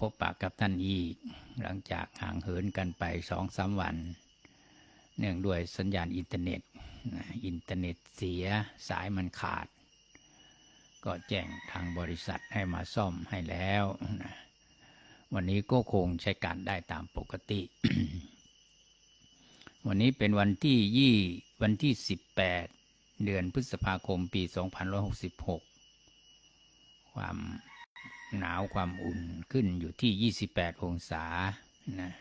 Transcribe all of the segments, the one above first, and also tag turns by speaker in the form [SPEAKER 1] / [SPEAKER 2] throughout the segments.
[SPEAKER 1] พบปะกับท่านอีก หลังจากห่างเหินกันไปสองสามวัน เนื่องด้วยสัญญาณอินเทอร์เน็ต อินเทอร์เน็ตเสียสายมันขาด ก็แจ้งทางบริษัทให้มาซ่อมให้แล้ว วันนี้ก็คงใช้การได้ตามปกติ วันนี้เป็นวันที่ยี่วันที่สิบแปดเดือนพฤษภาคมปีสองพันหกสิบหกความ หนาวความอุ่นขึ้นอยู่ที่ 28 องศานะ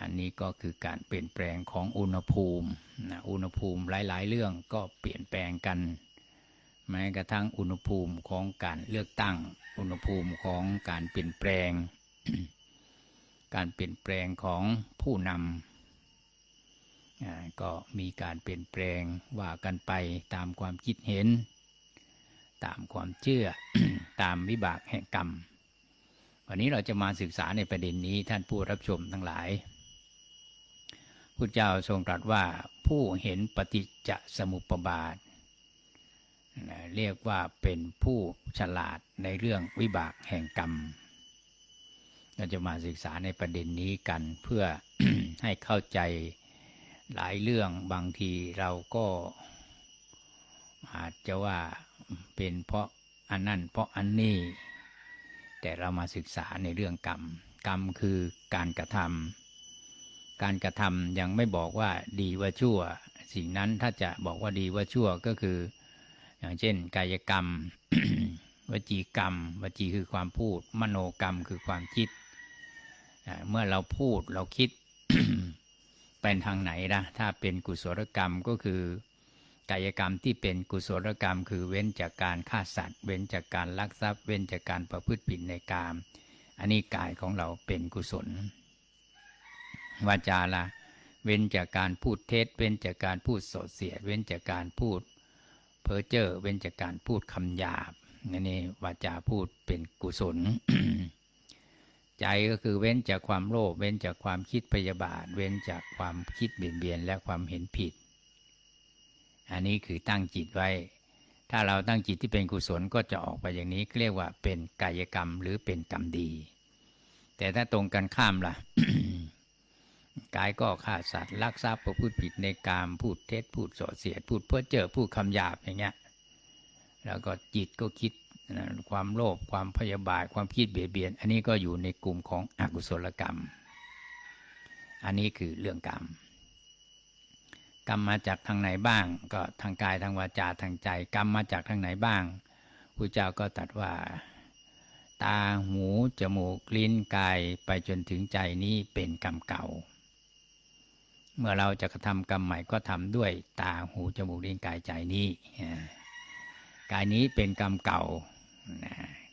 [SPEAKER 1] อันนี้ก็คือการเปลี่ยนแปลงของอุณหภูมินะอุณหภูมิหลาย ๆ เรื่องก็เปลี่ยนแปลงกัน แม้กระทั่งอุณหภูมิของการเลือกตั้ง อุณหภูมิของการเปลี่ยนแปลง การเปลี่ยนแปลงของผู้นำก็มีการเปลี่ยนแปลงว่ากันไปตามความคิดเห็น ตามความเชื่อตามวิบากแห่งกรรม วันนี้เราจะมาศึกษาในประเด็นนี้ท่านผู้รับชมทั้งหลายพุทธเจ้าทรงตรัสว่าผู้เห็นปฏิจจสมุปบาท เรียกว่าเป็นผู้ฉลาดในเรื่องวิบากแห่งกรรม เราจะมาศึกษาในประเด็นนี้กันเพื่อให้เข้าใจหลายเรื่องบางทีเราก็ อาจจะว่าเป็นเพราะอันนั้นเพราะอันนี้ แต่เรามาศึกษาในเรื่องกรรม กรรมคือการกระทำการกระทำยังไม่บอกว่าดีว่าชั่ว สิ่งนั้นถ้าจะบอกว่าดีว่าชั่วก็คือ อย่างเช่น กายกรรม วจีกรรม วจีคือความพูด มโนกรรมคือความคิด เมื่อเราพูดเราคิดเป็นทางไหนนะถ้าเป็นกุศลกรรมก็คือ กายกรรมที่เป็นกุศลกรรม คือเว้นจากการฆ่าสัตว์ เว้นจากการลักทรัพย์ เว้นจากการประพฤติผิดในกาม อันนี้กายของเราเป็นกุศลวาจาละเว้นจากการพูดเท็จ เว้นจากการพูดโสดเสียด เว้นจากการพูดเพ้อเจ้อเว้นจากการพูดคำหยาบนี่นี่วาจาพูดเป็นกุศล ใจก็คือเว้นจากความโลภเว้นจากความคิดพยาบาท เว้นจากความคิดเบียดเบียนและความเห็นผิด อันนี้คือตั้งจิตไว้ ถ้าเราตั้งจิตที่เป็นกุศลก็จะออกไปอย่างนี้เรียกว่าเป็นกายกรรมหรือเป็นกรรมดี แต่ถ้าตรงกันข้ามล่ะกายก็ฆ่าสัตว์ลักทรัพย์ประพฤติผิดในกามพูดเท็จพูดโสเสียด พูดเพ้อเจ้อพูดคำหยาบอย่างเงี้ยแล้วก็จิตก็คิดนะความโลภความพยาบาทความคิดเบียดเบียน อันนี้ก็อยู่ในกลุ่มของอกุศลกรรม อันนี้คือเรื่องกรรม กรรมมาจากทางไหนบ้าง ก็ทางกายทางวาจาทางใจ กรรมมาจากทางไหนบ้างพระเจ้าก็ตรัสว่า ตาหูจมูกลิ้นกายไปจนถึงใจนี้เป็นกรรมเก่า เมื่อเราจะกระทำกรรมใหม่ก็ทำด้วยตาหูจมูกลิ้นกายใจนี้กายนี้เป็นกรรมเก่า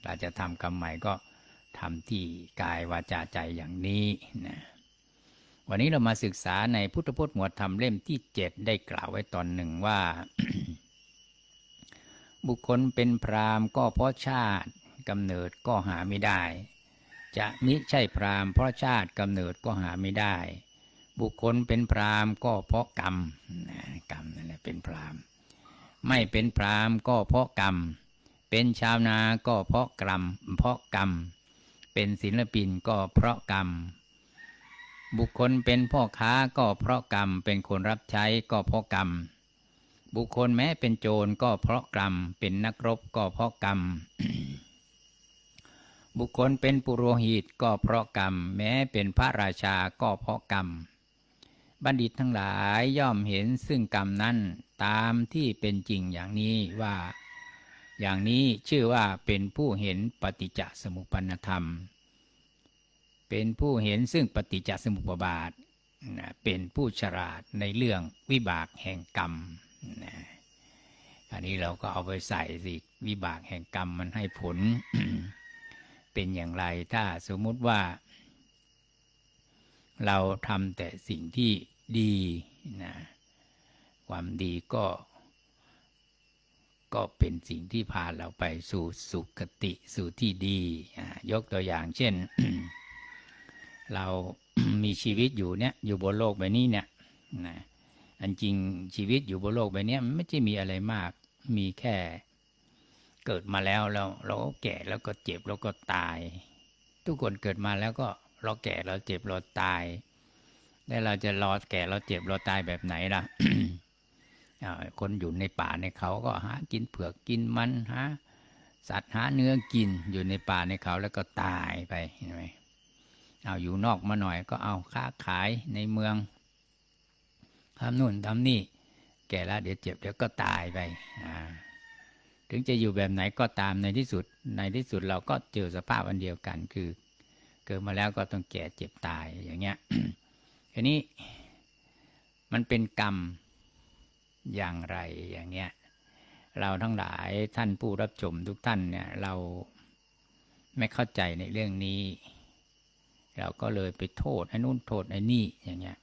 [SPEAKER 1] เราจะทำกรรมใหม่ก็ทำที่กายวาจาใจอย่างนี้นะ วันนี้เรามาศึกษาในพุทธพจน์หมวดธรรมเล่มที่เจ็ดได้กล่าวไว้ตอนหนึ่งว่า บุคคลเป็นพรามก็เพราะชาติกำเนิดก็หาไม่ได้ จะมิใช่พรามเพราะชาติกำเนิดก็หาไม่ได้ บุคคลเป็นพรามก็เพราะกรรมนะกรรมนั่นแหละเป็นพรามไม่เป็นพรามก็เพราะกรรม เป็นชาวนาก็เพราะกรรม เพราะกรรม เป็นศิลปินก็เพราะกรรม บุคคลเป็นพ่อค้าก็เพราะกรรม เป็นคนรับใช้ก็เพราะกรรม บุคคลแม้เป็นโจรก็เพราะกรรม เป็นนักรบก็เพราะกรรม บุคคลเป็นปุโรหิตก็เพราะกรรม แม้เป็นพระราชาก็เพราะกรรม บัณฑิตทั้งหลายย่อมเห็นซึ่งกรรมนั้นตามที่เป็นจริงอย่างนี้ว่า อย่างนี้ชื่อว่าเป็นผู้เห็นปฏิจจสมุปปนธรรม เป็นผู้เห็นซึ่งปฏิจจสมุปบาทนะเป็นผู้ฉลาดในเรื่องวิบากแห่งกรรมนะอันนี้เราก็เอาไปใส่สิวิบากแห่งกรรมมันให้ผล เป็นอย่างไรถ้าสมมุติว่า เราทำแต่สิ่งที่ดีนะความดีก็ ก็เป็นสิ่งที่พาเราไปสู่สุขติสู่ที่ดี ยกตัวอย่างเช่น เรามีชีวิตอยู่เนี่ยอยู่บนโลกใบนี้เนี่ยนะอันจริงชีวิตอยู่บนโลกใบนี้มันไม่ใช่มีอะไรมาก มีแค่เกิดมาแล้วเราเราก็แก่แล้วก็เจ็บแล้วก็ตาย ทุกคนเกิดมาแล้วก็เราแก่เราเจ็บเราตาย แล้วเราจะรอแก่เราเจ็บเราตายแบบไหนล่ะคนอยู่ในป่าในเขาก็หากินเผือกกินมันหาสัตว์หาเนื้อกินอยู่ในป่าในเขาแล้วก็ตายไปเห็นไหม เอาอยู่นอกมาหน่อยก็เอาค้าขายในเมืองทำนู่นทำนี่ แก่แล้วเดี๋ยวเจ็บเดี๋ยวก็ตายไปถึงจะอยู่แบบไหนก็ตามในที่สุด ในที่สุดเราก็เจอสภาพอันเดียวกันคือ เกิดมาแล้วก็ต้องแก่เจ็บตายอย่างเงี้ยทีนี้มันเป็นกรรมอย่างไรอย่างเงี้ยเราทั้งหลายท่านผู้รับชมทุกท่านเนี่ยเราไม่เข้าใจในเรื่องนี้ เราก็เลยไปโทษไอ้นู่นโทษไอ้นี่อย่างเงี้ย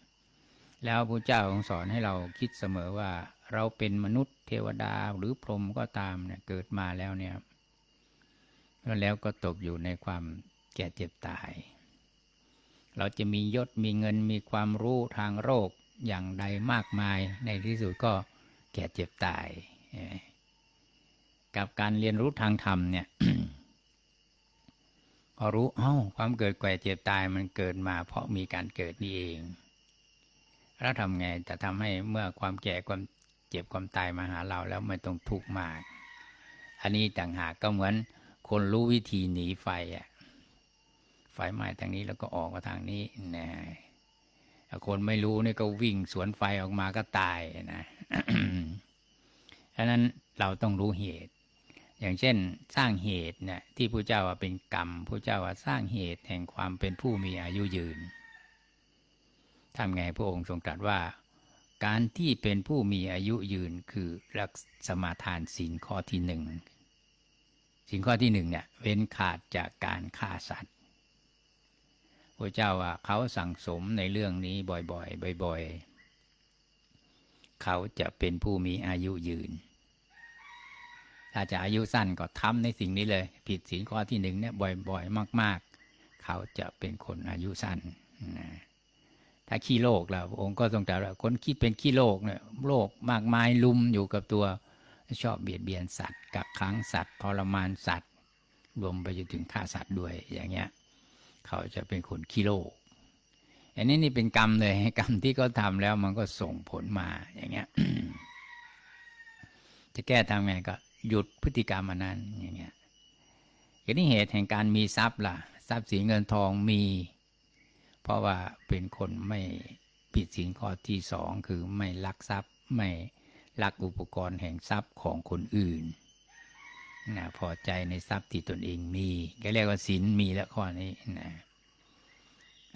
[SPEAKER 1] แล้วพระเจ้าทรงสอนให้เราคิดเสมอว่า เราเป็นมนุษย์เทวดาหรือพรหมก็ตามเนี่ยเกิดมาแล้วเนี่ยแล้วก็ตกอยู่ในความแก่เจ็บตาย เราจะมียศมีเงินมีความรู้ทางโรคอย่างใดมากมายในที่สุดก็แก่เจ็บตาย กับการเรียนรู้ทางธรรมเนี่ย พอรู้เอ้าความเกิดแก่เจ็บตายมันเกิดมา เพราะมีการเกิดนี่เอง แล้วทำไงจะทำให้เมื่อความแก่ความเจ็บความตายมาหาเราแล้วไม่ต้องทุกข์มาก อันนี้ต่างหากก็เหมือนคนรู้วิธีหนีไฟอะไฟไหม้ทางนี้แล้วก็ออกมาทางนี้นะถ้าคนไม่รู้นี่ก็วิ่งสวนไฟออกมาก็ตายนะฉะนั้นเราต้องรู้เหตุ อย่างเช่นสร้างเหตุเนี่ยที่พระเจ้าว่าเป็นกรรมพระเจ้าว่าสร้างเหตุแห่งความเป็นผู้มีอายุยืนทำไงพระองค์ทรงตรัสว่า การที่เป็นผู้มีอายุยืนคือรักสมาทานศีลข้อที่หนึ่งศีลข้อที่หนึ่งเนี่ยเว้นขาดจากการฆ่าสัตว์พระเจ้าว่าเขาสั่งสมในเรื่องนี้บ่อยๆบ่อยๆเขาจะเป็นผู้มีอายุยืน ถ้าจะอายุสั้นก็ทำในสิ่งนี้เลย ผิดศีลข้อที่หนึ่งเนี่ยบ่อยๆ มาก ๆ เขาจะเป็นคนอายุสั้นนะถ้าขี้โลกแล้วพระองค์ก็ทรงตรัสว่าคนคิดเป็นขี้โลกเนี่ยโลกมากมายลุมอยู่กับตัวชอบเบียดเบียนสัตว์กักขังสัตว์ทรมานสัตว์ รวมไปจนถึงฆ่าสัตว์ด้วยอย่างเงี้ย เขาจะเป็นคนขี้โลกอันนี้นี่เป็นกรรมเลยกรรมที่เขาทำแล้วมันก็ส่งผลมาอย่างเงี้ยจะแก้ทำไงก็ หยุดพฤติกรรมอันนั้นอย่างเงี้ยทีนี้เหตุแห่งการมีทรัพย์ล่ะ ทรัพย์สินเงินทองมี เพราะว่าเป็นคนไม่ผิดศีลข้อที่สองคือไม่ลักทรัพย์ไม่ลักอุปกรณ์แห่งทรัพย์ของคนอื่นนะพอใจในทรัพย์ที่ตนเองมีก็เรียกว่าศีลมีแล้วข้อนี้นะ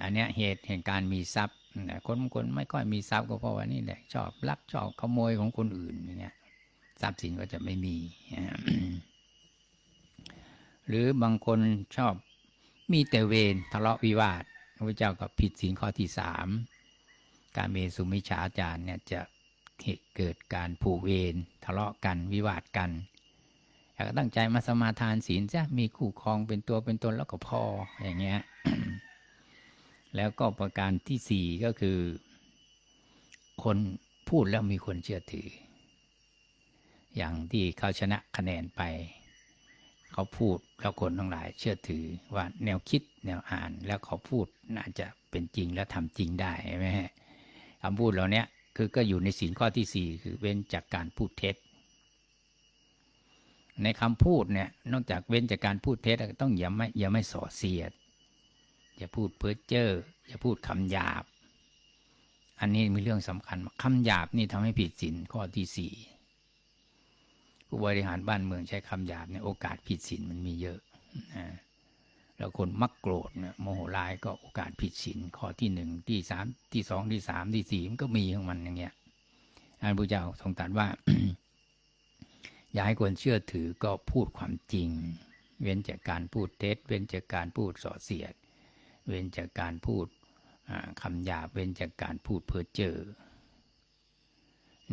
[SPEAKER 1] อันเนี้ยเหตุแห่งการมีทรัพย์นะคนบางคนไม่ค่อยมีทรัพย์ก็เพราะว่านี่แหละชอบลักชอบขโมยของคนอื่นอย่างเงี้ย ทรัพย์สินก็จะไม่มี หรือบางคนชอบมีแต่เวรทะเลาะวิวาทพระเจ้าก็ผิดศีลข้อที่สามการเมสุมิชาจารเนี่ยจะเกิดการผูกเวรทะเลาะกันวิวาทกันอยากตั้งใจมาสมาทานศีลซะมีคู่ครองเป็นตัวเป็นตนแล้วก็พออย่างเงี้ยแล้วก็ประการที่สี่ก็คือ คนพูดแล้วมีคนเชื่อถือ อย่างที่เขาชนะคะแนนไป เขาพูดแล้วคนทั้งหลายเชื่อถือว่าแนวคิดแนวอ่านแล้วเขาพูดน่าจะเป็นจริงและทำจริงได้ใช่ไหมฮะคำพูดเหล่านี้คือก็อยู่ในศีลข้อที่สี่คือเว้นจากการพูดเท็จ ในคำพูดเนี่ยนอกจากเว้นจากการพูดเท็จต้องอย่าไม่อย่าไม่ส่อเสียด อย่าพูดเพ้อเจ้ออย่าพูดคำหยาบ อันนี้มีเรื่องสำคัญมากคำหยาบนี่ทำให้ผิดศีลข้อที่สี่ ผู้บริหารบ้านเมืองใช้คำหยาบเนี่ยโอกาสผิดศีลมันมีเยอะนะแล้วคนมักโกรธเนี่ยโมโหร้ายก็โอกาสผิดศีลข้อที่หนึ่งที่สามที่สองที่สามที่สี่มันก็มีของมันอย่างเงี้ยอันพระเจ้าทรงตรัสว่า อย่าให้คนเชื่อถือก็พูดความจริง เว้นจากการพูดเท็จ เว้นจากการพูดส่อเสียด เว้นจากการพูดคำหยาบเว้นจากการพูดเพ้อเจ้อ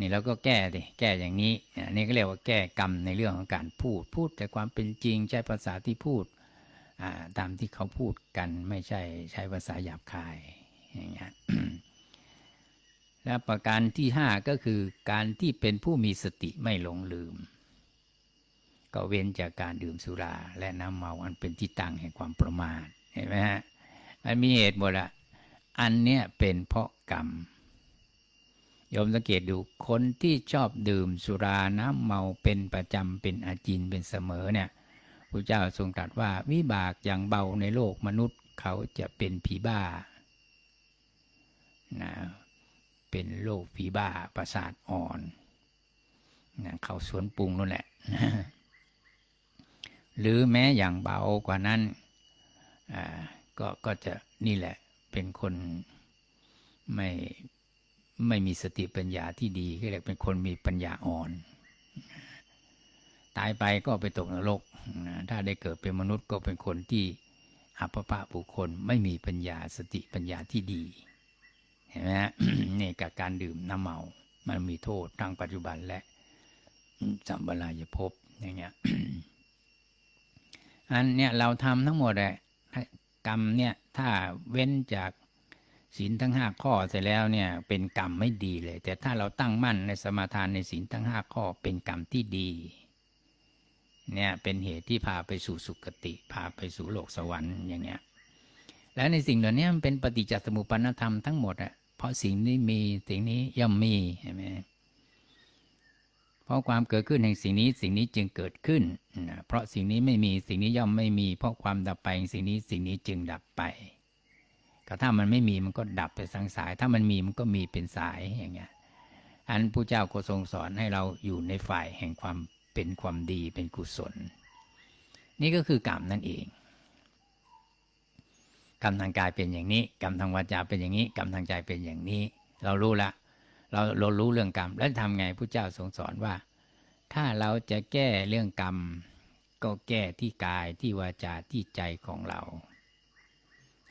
[SPEAKER 1] นี่เราก็แก้ดิแก้อย่างนี้อันนี้ก็เรียกว่าแก้กรรมในเรื่องของการพูด พูดแต่ความเป็นจริงใช้ภาษาที่พูดตามที่เขาพูดกันไม่ใช่ใช้ภาษาหยาบคายอย่างเงี้ยและประการที่ห้าก็คือการที่เป็นผู้มีสติไม่หลงลืม ก็เว้นจากการดื่มสุรา และน้ำเมาอันเป็นที่ตั้งแห่งความประมาทเห็นไหมฮะมันมีเหตุหมดอะอันเนี้ยเป็นเพราะกรรม โยมสังเกตดูคนที่ชอบดื่มสุราน้ำเมาเป็นประจำเป็นอาจินเป็นเสมอเนี่ยพระเจ้าทรงตรัสว่าวิบากอย่างเบาในโลกมนุษย์เขาจะเป็นผีบ้านะเป็นโรคผีบ้าประสาทอ่อนนะเขาสวนปรุงนั่นแหละหรือแม้อย่างเบากว่านั้นอ่าก็ก็จะนี่แหละเป็นคนไม่ ไม่มีสติปัญญาที่ดีก็เรียกเป็นคนมีปัญญาอ่อน ตายไปก็ไปตกนรก ถ้าได้เกิดเป็นมนุษย์ก็เป็นคนที่อัปปะบุคคลไม่มีปัญญาสติปัญญาที่ดี เห็นไหมฮะนี่กับการดื่มน้ำเมา มันมีโทษทั้งปัจจุบันและสัมปรายภพอย่างเงี้ยอันเนี้ยเราทำทั้งหมดอะกรรมเนี่ยถ้าเว้นจาก ศีลทั้งห้าข้อเสร็จแล้วเนี่ยเป็นกรรมไม่ดีเลย แต่ถ้าเราตั้งมั่นในสมาทานในศีลทั้งห้าข้อเป็นกรรมที่ดีเนี่ยเป็นเหตุที่พาไปสู่สุคติ พาไปสู่โลกสวรรค์อย่างเงี้ยแล้วในสิ่งเหล่านี้มันเป็นปฏิจจสมุปนธรรมทั้งหมดอะเพราะสิ่งนี้มีสิ่งนี้ย่อมมีเห็นไหมเพราะความเกิดขึ้นแห่งสิ่งนี้สิ่งนี้จึงเกิดขึ้นนะเพราะสิ่งนี้ไม่มีสิ่งนี้ย่อมไม่มี เพราะความดับไปแห่งสิ่งนี้สิ่งนี้จึงดับไป ก็ถ้ามันไม่มีมันก็ดับไปสังสาย ถ้ามันมีมันก็มีเป็นสายอย่างเงี้ย อันผู้เจ้าก็ทรงสอนให้เราอยู่ในฝ่ายแห่งความเป็นความดีเป็นกุศล นี่ก็คือกรรมนั่นเอง กรรมทางกายเป็นอย่างนี้ กรรมทางวาจาเป็นอย่างนี้ กรรมทางใจเป็นอย่างนี้ เรารู้ละ เราเรารู้เรื่องกรรม แล้วทำไงพระเจ้าทรงสอนว่า ถ้าเราจะแก้เรื่องกรรม ก็แก้ที่กายที่วาจาที่ใจของเรา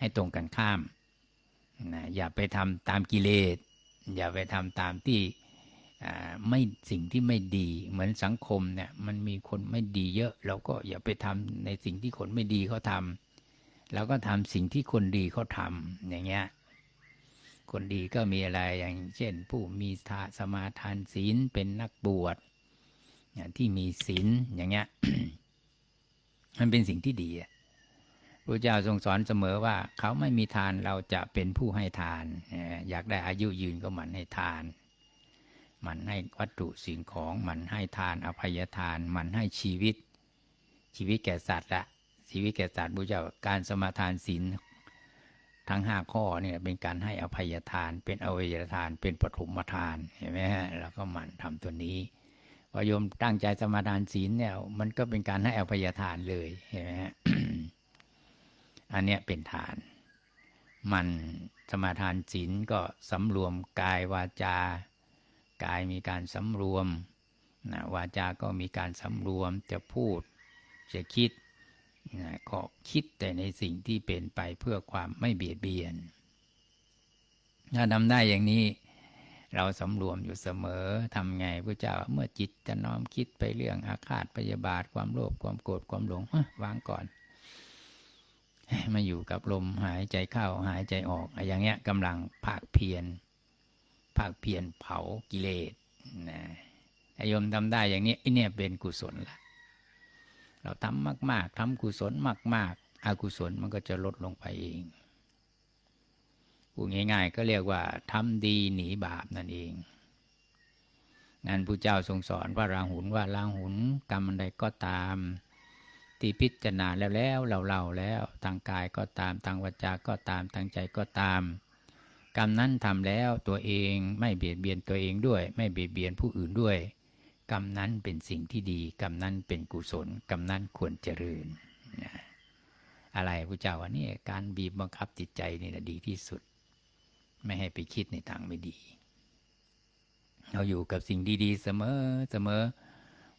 [SPEAKER 1] ให้ตรงกันข้ามนะอย่าไปทำตามกิเลส อย่าไปทำตามที่ไม่สิ่งที่ไม่ดีเหมือนสังคมเนี่ยมันมีคนไม่ดีเยอะเราก็อย่าไปทำในสิ่งที่คนไม่ดีเขาทำเราก็ทำสิ่งที่คนดีเขาทำอย่างเงี้ยคนดีก็มีอะไรอย่างเช่น ผู้มีทาสมาทานศีลเป็นนักบวชที่มีศีลอย่างเงี้ยมันเป็นสิ่งที่ดีอะ พระเจ้าทรงสอนเสมอว่า เขาไม่มีทานเราจะเป็นผู้ให้ทาน อยากได้อายุยืนก็หมั่นให้ทาน มันให้วัตถุสิ่งของมันให้ทานอภัยทาน มันให้ชีวิต ชีวิตแก่สัตว์ละชีวิตแก่สัตว์บุญเจ้าการสมาทานศีลทั้งห้าข้อเนี่ยเป็นการให้อภัยทาน เป็นอวัยทาน เป็นปฐมทานเห็นไหมฮะแล้วก็หมั่นทำตัวนี้พอโยมตั้งใจสมาทานศีลเนี่ย มันก็เป็นการให้อภัยทานเลยเห็นไหมฮะ อันเนี้ยเป็นทาน มันสมาทานศีลก็สำรวมกายวาจา กายมีการสำรวมนะวาจา ก็มีการสำรวมจะพูดจะคิดนะก็คิดแต่ในสิ่งที่เป็นไปเพื่อความไม่เบียดเบียน ถ้าทำได้อย่างนี้ เราสำรวมอยู่เสมอทำไงพระเจ้าเมื่อจิตจะน้อมคิดไปเรื่องอาฆาตพยาบาทความโลภความโกรธความหลงวางก่อน มาอยู่กับลมหายใจเข้าหายใจออกอะไรอย่างเงี้ยกำลังภาคเพียรภาคเพียรเผากิเลสนะถ้าโยมทำได้อย่างนี้ไอเนี่ยเป็นกุศลละเราทำมาก ๆทำกุศลมาก ๆ อกุศลมันก็จะลดลงไปเองพูดง่าย ๆ ก็เรียกว่าทำดีหนีบาปนั่นเองนั่นพระเจ้าทรงสอนว่าราหุนว่าราหุนกรรมอันใดก็ตาม ที่พิจารณาแล้วแล้วเราเล่าแล้วทางกายก็ตามทางวาจาก็ตามทางใจก็ตาม กรรมนั้นทำแล้วตัวเองไม่เบียดเบียนตัวเองด้วย ไม่เบียดเบียนผู้อื่นด้วย กรรมนั้นเป็นสิ่งที่ดี กรรมนั้นเป็นกุศล กรรมนั้นควรเจริญ อะไรพระเจ้าว่านี่การบีบบังคับจิตใจนี่แหละดีที่สุด ไม่ให้ไปคิดในทางไม่ดี เราอยู่กับสิ่งดีๆ เสมอเสมอ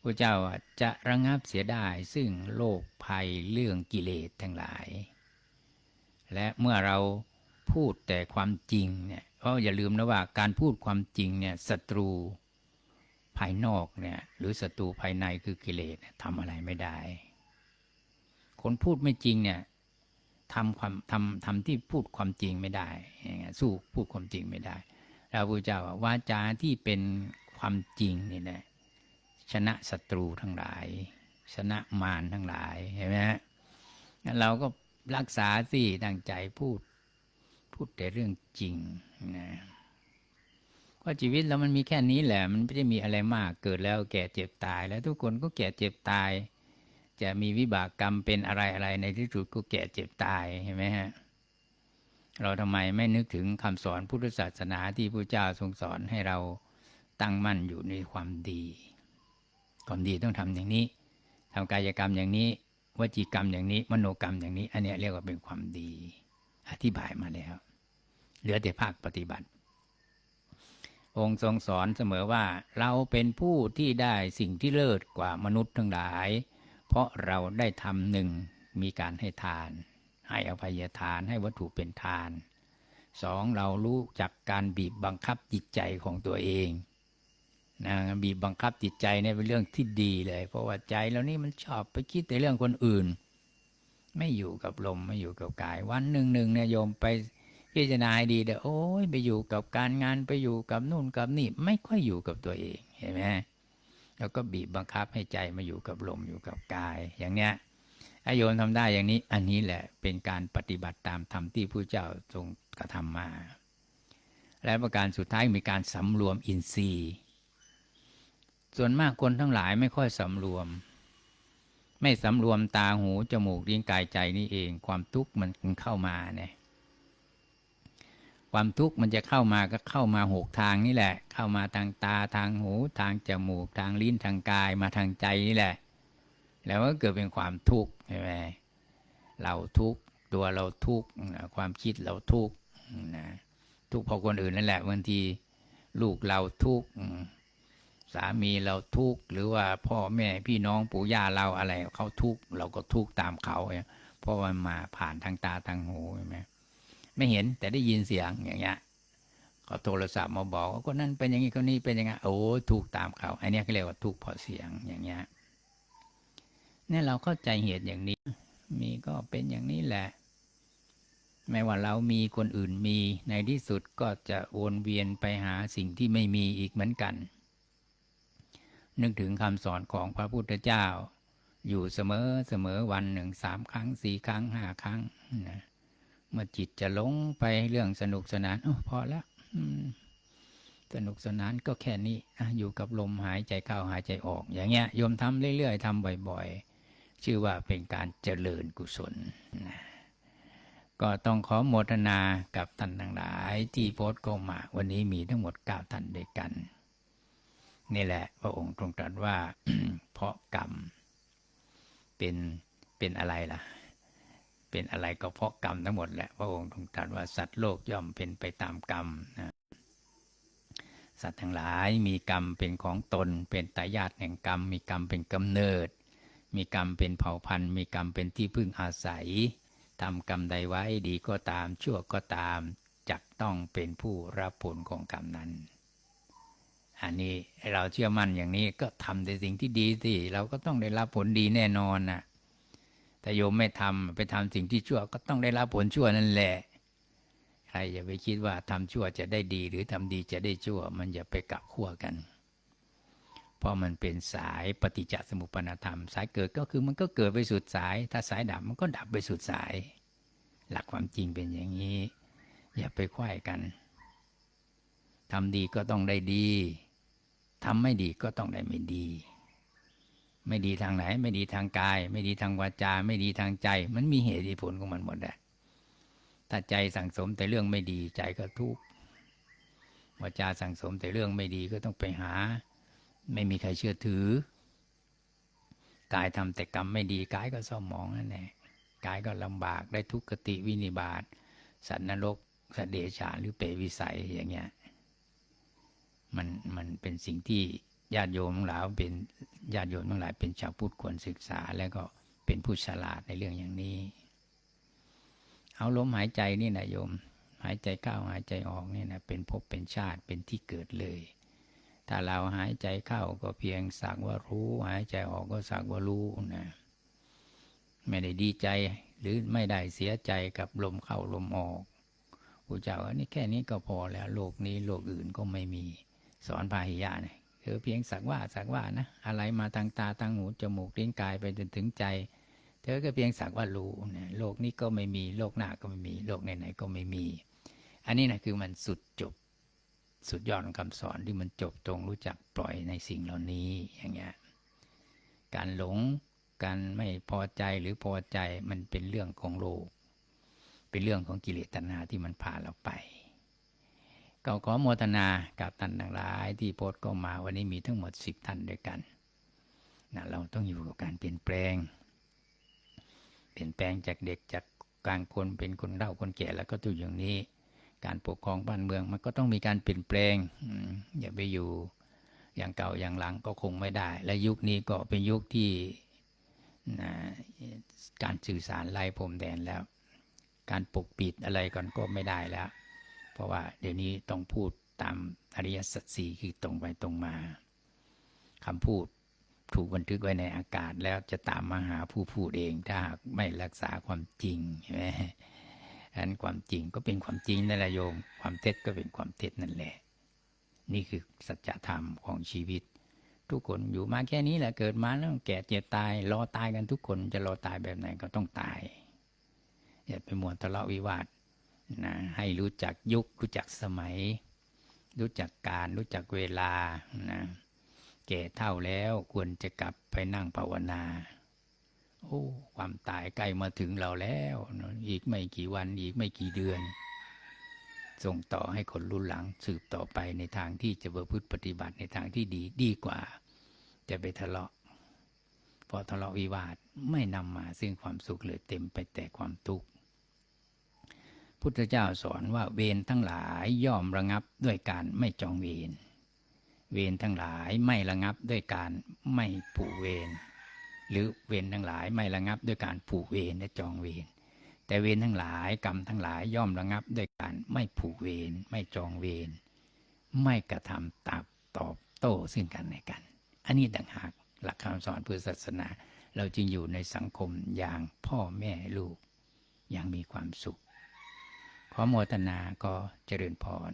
[SPEAKER 1] พระเจ้าจะระงับเสียได้ซึ่งโรคภัยเรื่องกิเลสทั้งหลาย และเมื่อเราพูดแต่ความจริงเนี่ยเพราะอย่าลืมนะว่าการพูดความจริงเนี่ยศัตรูภายนอกเนี่ยหรือศัตรูภายในคือกิเลสทำอะไรไม่ได้ คนพูดไม่จริงเนี่ยทำความทำทำที่พูดความจริงไม่ได้ย่างเงี้ยสู้พูดความจริงไม่ได้ เราพระเจ้าว่าวาจาที่เป็นความจริงนี่นะ ชนะศัตรูทั้งหลาย ชนะมารทั้งหลายเห็นไหมฮะเราก็รักษาสิตั้งใจพูด พูดแต่เรื่องจริงนะเพราะชีวิตเรามันมีแค่นี้แหละ มันไม่ได้มีอะไรมากเกิดแล้วแก่เจ็บตาย แล้วทุกคนก็แก่เจ็บตาย จะมีวิบากกรรมเป็นอะไรอะไรในที่สุดก็แก่เจ็บตายเห็นไหมฮะเราทำไมไม่นึกถึงคำสอนพุทธศาสนาที่พระเจ้าทรงสอนให้เราตั้งมั่นอยู่ในความดี ความดีต้องทำอย่างนี้ทำกายกรรมอย่างนี้ วจีกรรมอย่างนี้ มโนกรรมอย่างนี้ อันนี้เรียกว่าเป็นความดี อธิบายมาแล้ว เหลือแต่ภาคปฏิบัติ องค์ทรงสอนเสมอว่า เราเป็นผู้ที่ได้สิ่งที่เลิศกว่ามนุษย์ทั้งหลาย เพราะเราได้ทำหนึ่งมีการให้ทาน ให้อภัยทานให้วัตถุเป็นทานสองเรารู้จักการบีบบังคับจิตใจของตัวเอง นะบีบบังคับจิตใจเนี่ยเป็นเรื่องที่ดีเลย เพราะว่าใจเรานี่มันชอบไปคิดแต่เรื่องคนอื่น ไม่อยู่กับลมไม่อยู่กับกาย วันหนึ่งหนึ่งเนี่ยโยมไปพิจารณาดีเด้อโอ้ยไปอยู่กับการงานไปอยู่กับนู่นกับนี่ไม่ค่อยอยู่กับตัวเองเห็นไหมแล้วก็บีบบังคับให้ใจมาอยู่กับลมอยู่กับกาย อย่างเนี้ยถ้าโยมทำได้อย่างนี้อันนี้แหละเป็นการปฏิบัติตามธรรมที่พระเจ้าทรงกระทำมา และประการสุดท้ายมีการสำรวมอินทรีย์ ส่วนมากคนทั้งหลายไม่ค่อยสำรวม ไม่สำรวมตาหู จมูกลิ้นกายใจนี่เอง ความทุกข์มันเข้ามาเนี่ยความทุกข์มันจะเข้ามาก็เข้ามาหกทางนี่แหละ เข้ามาทางตาทางหูทางจมูกทางลิ้นทางกายมาทางใจนี่แหละ แล้วก็เกิดเป็นความทุกข์ใช่ไหมเราทุกข์ตัวเราทุกข์ความคิดเราทุกข์นะทุกข์เพราะคนอื่นนั่นแหละบางทีลูกเราทุกข์ สามีเราทุกข์หรือว่าพ่อแม่พี่น้องปู่ย่าเราอะไรเขาทุกข์เราก็ทุกข์ตามเขาเพราะมันมาผ่านทางตาทางหูใช่ไหมไม่เห็นแต่ได้ยินเสียงอย่างเงี้ยเขาโทรศัพท์มาบอกว่าคนนั้นเป็นอย่างนี้คนนี้เป็นอย่างงี้โอ้ถูกตามเขาอันนี้เขาเรียกว่าทุกข์เพราะเสียงอย่างเงี้ยเนี่ยเราเข้าใจเหตุอย่างนี้ มีก็เป็นอย่างนี้แหละไม่ว่าเรามีคนอื่นมีในที่สุดก็จะวนเวียนไปหาสิ่งที่ไม่มีอีกเหมือนกัน นึกถึงคำสอนของพระพุทธเจ้า อยู่เสมอเสมอวันหนึ่งสามครั้งสี่ครั้งห้าครั้งนะเมื่อจิตจะหลงไปเรื่องสนุกสนานอพอแล้วสนุกสนานก็แค่นี้อยู่กับลมหายใจเข้าหายใจออก อย่างเงี้ยโยมทำเรื่อยๆทำบ่อยๆ ชื่อว่าเป็นการเจริญกุศลนะก็ต้องขอโมทนากับท่านทั้งหลาย ที่โพสต์ก็มา วันนี้มีทั้งหมดเก้าท่านด้วยกัน นี่แหละ พระองค์ทรงตรัสว่า เพราะกรรม เป็นเป็นอะไรล่ะ เป็นอะไรก็เพราะกรรมทั้งหมดแหละ พระองค์ทรงตรัสว่าสัตว์โลกย่อมเป็นไปตามกรรมนะสัตว์ทั้งหลายมีกรรมเป็นของตน เป็นตายาตแห่งกรรม มีกรรมเป็นกำเนิด มีกรรมเป็นเผ่าพันธุ์ มีกรรมเป็นที่พึ่งอาศัยทำกรรมใดไว้ดีก็ตามชั่วก็ตามจักต้องเป็นผู้รับผลของกรรมนั้น อันนี้เราเชื่อมั่นอย่างนี้ก็ทำแต่สิ่งที่ดีสิเราก็ต้องได้รับผลดีแน่นอนนะแต่โยมไม่ทำไปทำสิ่งที่ชั่วก็ต้องได้รับผลชั่วนั่นแหละใครอย่าไปคิดว่าทำชั่วจะได้ดี หรือทำดีจะได้ชั่ว มันอย่าไปกลับขั้วกัน เพราะมันเป็นสายปฏิจจสมุปนธรรม สายเกิดก็คือมันก็เกิดไปสุดสาย ถ้าสายดับมันก็ดับไปสุดสาย หลักความจริงเป็นอย่างนี้ อย่าไปคว้ายกันทำดีก็ต้องได้ดี ทำไม่ดีก็ต้องได้ไม่ดี ไม่ดีทางไหน ไม่ดีทางกาย ไม่ดีทางวาจา ไม่ดีทางใจ มันมีเหตุผลของมันหมดแหละถ้าใจสั่งสมแต่เรื่องไม่ดีใจก็ทุกข์วาจาสั่งสมแต่เรื่องไม่ดีก็ต้องไปหา ไม่มีใครเชื่อถือกายทำแต่กรรมไม่ดีกายก็เศร้าหมองนั่นแหละกายก็ลำบากได้ทุกขติวินิบาตสัตว์นรกสัตว์เดชานหรือเปรวิสัยอย่างเงี้ย มันมันเป็นสิ่งที่ญาติโยมทั้งหลายเป็นญาติโยมทั้งหลาย เป็นชาวพุทธควรศึกษา แล้วก็เป็นผู้ฉลาดในเรื่องอย่างนี้ เอาลมหายใจนี่นะโยม หายใจเข้าหายใจออกนี่นะเป็นภพเป็นชาติเป็นที่เกิดเลย ถ้าเราหายใจเข้าก็เพียงสักว่ารู้ หายใจออกก็สักว่ารู้นะไม่ได้ดีใจหรือไม่ได้เสียใจกับลมเข้าลมออกพระเจ้าอันนี้แค่นี้ก็พอแล้ว โลกนี้โลกอื่นก็ไม่มี สอนพาหิยะเนี่ยคือเพียงสักว่าสักว่านะอะไรมาทางตาทางหูจมูกลิ้นกายไปจนถึงใจ เธอก็เพียงสักว่ารู้นะโลกนี้ก็ไม่มีโลกหน้าก็ไม่มีโลกไหนๆก็ไม่มี อันนี้นะคือมันสุดจบ สุดยอดของคำสอนที่มันจบตรงรู้จักปล่อยในสิ่งเหล่านี้อย่างเงี้ยการหลงการไม่พอใจหรือพอใจมันเป็นเรื่องของโลก เป็นเรื่องของกิเลสตัณหาที่มันพาเราไป ก็ขอโมทนากับท่านทั้งหลาย ที่โพสต์ก็มาวันนี้มีทั้งหมดสิบท่านด้วยกันนะเราต้องอยู่กับการเปลี่ยนแปลง เปลี่ยนแปลงจากเด็กจากกลางคนเป็นคนเฒ่าคนแก่แล้วก็ตัวอย่างนี้ การปกครองบ้านเมืองมันก็ต้องมีการเปลี่ยนแปลงอย่าไปอยู่อย่างเก่าอย่างหลังก็คงไม่ได้ และยุคนี้ก็เป็นยุคที่นะการสื่อสารไล่พรมแดนแล้ว การปกปิดอะไรก่อนก็ไม่ได้แล้ว ราะว่าเดี๋ยวนี้ต้องพูดตามอริยสัจสี่คือตรงไปตรงมาคำพูดถูกบันทึกไว้ในอากาศแล้วจะตามมาหาผู้พูดเองถ้าหากไม่รักษาความจริงใช่ไหมอันนั้นความจริงก็เป็นความจริงนั่นแหละโยม ความเท็จก็เป็นความเท็จนั่นแหละ นี่คือสัจธรรมของชีวิต ทุกคนอยู่มาแค่นี้แหละเกิดมาแล้วแก่เจ็บตาย รอตายกันทุกคนจะรอตายแบบไหนก็ต้องตายอย่าไปมัวทะเลาะวิวาท นะให้รู้จักยุค รู้จักสมัย รู้จักการรู้จักเวลานะแก่เท่าแล้วควรจะกลับไปนั่งภาวนาโอ้ความตายใกล้มาถึงเราแล้วนะอีกไม่กี่วันอีกไม่กี่เดือน ส่งต่อให้คนรุ่นหลังสืบต่อไปในทางที่จะประพฤติปฏิบัติในทางที่ดีดีกว่า จะไปทะเลาะพอทะเลาะวิวาทไม่นำมาซึ่งความสุขเลยเต็มไปแต่ความทุกข์ พุทธเจ้าสอนว่าเวรทั้งหลายย่อมระงับด้วยการไม่จองเวร เวรทั้งหลายไม่ระงับด้วยการไม่ผูกเวร หรือเวรทั้งหลายไม่ระงับด้วยการผูกเวรและจองเวร แต่เวรทั้งหลายกรรมทั้งหลายย่อมระงับด้วยการไม่ผูกเวรไม่จองเวร ไม่กระทำตอบตอบโต้ซึ่งกันและกัน อันนี้ต่างหากหลักคำสอนพุทธศาสนา เราจึงอยู่ในสังคมอย่างพ่อแม่ลูก อย่างมีความสุข ขอโมทนาก็เจริญพร